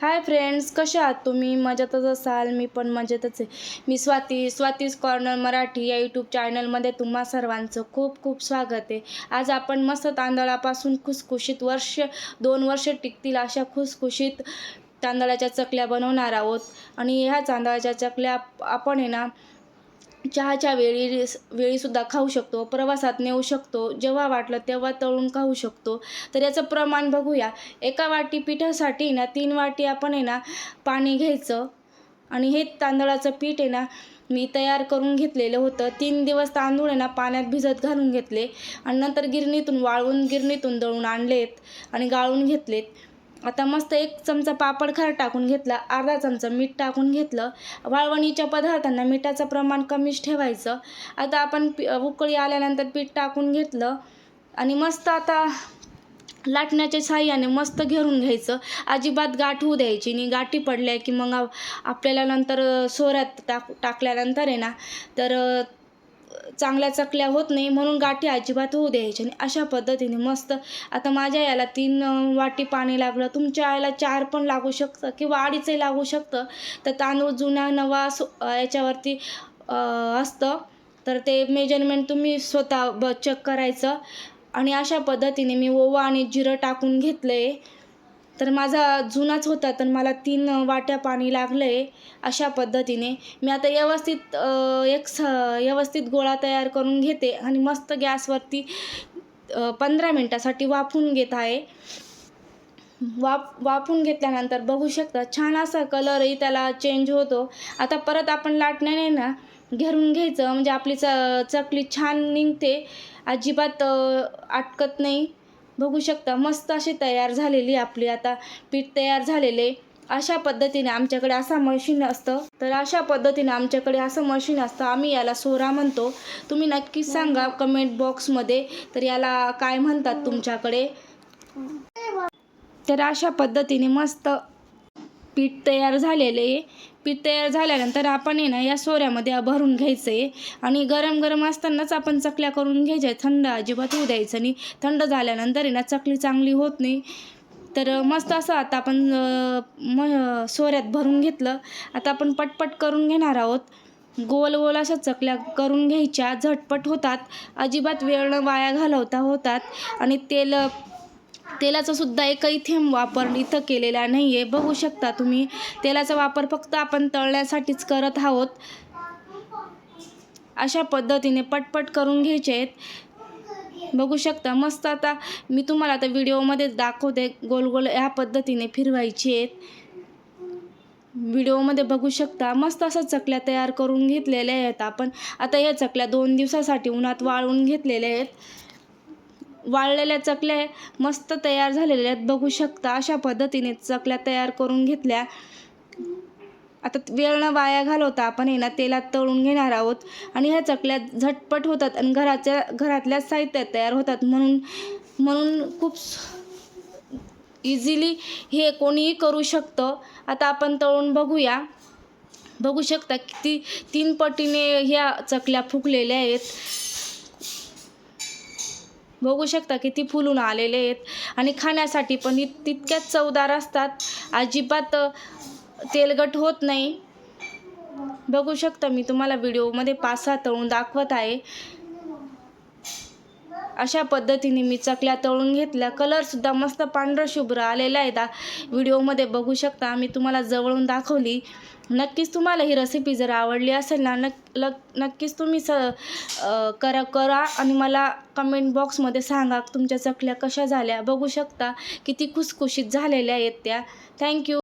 Hi friends कशा आहात तुम्ही? मजेतच असाल मी पण मजेतच आहे. मी स्वाती स्वातीज कॉर्नर मराठी या यूट्यूब चॅनलमध्ये तुम्हा सर्वांचं खूप खूप स्वागत आहे. आज आपण मस्त तांदळापासून खुसखुशीत वर्ष दोन वर्ष टिकतील अशा खुसखुशीत तांदळाच्या चकल्या बनवणार आहोत. आणि ह्या तांदळाच्या चकल्या आपण आहे ना चहाच्या वेळी वेळीसुद्धा खाऊ शकतो प्रवासात नेऊ शकतो जेव्हा वाटलं तेव्हा तळून खाऊ शकतो. तर याचं प्रमाण बघूया. एका वाटी पिठासाठी ना तीन वाटी आपण आहे ना पाणी घ्यायचं. आणि हे तांदळाचं पीठ आहे ना मी तयार करून घेतलेलं होतं. तीन दिवस तांदूळ आहे ना पाण्यात भिजत घालून घेतले. आणि नंतर गिरणीतून वाळवून गिरणीतून दळून आणलेत आणि गाळून घेतलेत. आता मस्त एक चमचा पापड खार टाकून घेतला अर्धा चमचा मीठ टाकून घेतलं. वाळवणीच्या पदार्थांना मिठाचं प्रमाण कमीच ठेवायचं. आता आपण पी उकळी आल्यानंतर पीठ टाकून घेतलं. आणि मस्त आता लाटण्याच्या साह्याने मस्त घेरून घ्यायचं. अजिबात गाठ होऊ द्यायची आणि गाठी पडल्या की मग आपल्याला नंतर सोऱ्यात टाक टाकल्यानंतर आहे ना तर चांगल्या चकल्या होत नाही म्हणून गाठी अजिबात होऊ द्यायची आणि अशा पद्धतीने मस्त आता माझ्या याला तीन वाटी पाणी लागलं तुमच्या याला चार पण लागू शकतं किंवा अडीचही लागू शकतं. तर तांदूळ जुना नवा सो याच्यावरती असतं. तर ते मेजरमेंट तुम्ही स्वतः ब चेक करायचं. आणि अशा पद्धतीने मी ओवा आणि जिरं टाकून घेतलं आहे तर माझा जुनाच होता तर मला तीन वाट्या पाणी लागलं आहे अशा पद्धतीने. मी आता व्यवस्थित एक स व्यवस्थित गोळा तयार करून घेते आणि मस्त गॅसवरती पंधरा मिनटासाठी वाफून घेत आहे. वाफ वाफून घेतल्यानंतर बघू शकता छान असा कलरही त्याला चेंज होतो. आता परत आपण लाटण्याने ना घेरून घ्यायचं. म्हणजे आपली च चकली छान निघते. अजिबात अटकत नाही. बघू शकता मस्त अशी तयार झालेली आपली आता पीठ तयार झालेले. अशा पद्धतीने आमच्याकडे असा मशीन असतं. तर अशा पद्धतीने आमच्याकडे असं मशीन असतं. आम्ही याला सोरा म्हणतो. तुम्ही नक्कीच सांगा कमेंट बॉक्समध्ये तर याला काय म्हणतात तुमच्याकडे? तर अशा पद्धतीने मस्त पीठ तयार झालेले आहे. पीठ तयार झाल्यानंतर आपण आहे ना या सोऱ्यामध्ये भरून घ्यायचं आहे. आणि गरम गरम असतानाच आपण चकल्या करून घ्यायच्या थंड अजिबात होऊ द्यायचं नाही. थंड झाल्यानंतर आहे ना चकली चांगली होत नाही. तर मस्त असं आता आपण म सोऱ्यात भरून घेतलं. आता आपण पटपट करून घेणार आहोत. गोल गोल अशा चकल्या करून घ्यायच्या. झटपट होतात. अजिबात वेळ वाया घालवता होतात. आणि तेल तेलाचा सुद्धा एकही थेंब वापर इथं केलेला नाही आहे बघू शकता तुम्ही तेलाचा वापर फक्त आपण तळण्यासाठीच करत आहोत. अशा पद्धतीने पटपट करून घ्यायचे आहेत. बघू शकता मस्त आता मी तुम्हाला आता व्हिडिओमध्ये दाखवते गोल गोल ह्या पद्धतीने फिरवायची आहेत. व्हिडिओमध्ये बघू शकता मस्त असं चकल्या तयार करून घेतलेल्या आहेत आपण. आता या चकल्या दोन दिवसासाठी उन्हात वाळवून घेतलेल्या आहेत. वाळलेल्या चकल्या मस्त तयार झालेल्या आहेत. बघू शकता अशा पद्धतीने चकल्या तयार करून घेतल्या. आता वेळ न वाया घालवता आपण आहे ना तेलात तळून घेणार आहोत. आणि ह्या चकल्या झटपट होतात आणि घराच्या घरातल्या साहित्यात तयार होतात. म्हणून म्हणून खूप इझिली हे कोणीही करू शकतं. आता आपण तळून बघूया. बघू शकता किती तीन पटीने ह्या चकल्या फुगलेल्या आहेत. बघू शकता किती फुलून आलेले आहेत. आणि खाण्यासाठी पण इ तितक्याच चवदार असतात. अजिबात तेलगट होत नाही. बघू शकता मी तुम्हाला व्हिडिओमध्ये पाच सहा तळून दाखवत आहे. अशा पद्धतीने मी चकल्या तळून घेतल्या. कलरसुद्धा मस्त पांढर शुभ्र आलेला आहे दा. व्हिडिओमध्ये बघू शकता मी तुम्हाला जवळून दाखवली. नक्कीच तुम्हाला ही रेसिपी जर आवडली असेल ना नक लक नक्कीच तुम्ही स करा करा आणि मला कमेंट बॉक्समध्ये सांगा तुमच्या चकल्या कशा झाल्या. बघू शकता किती खुसखुशीत झालेल्या आहेत त्या. थँक्यू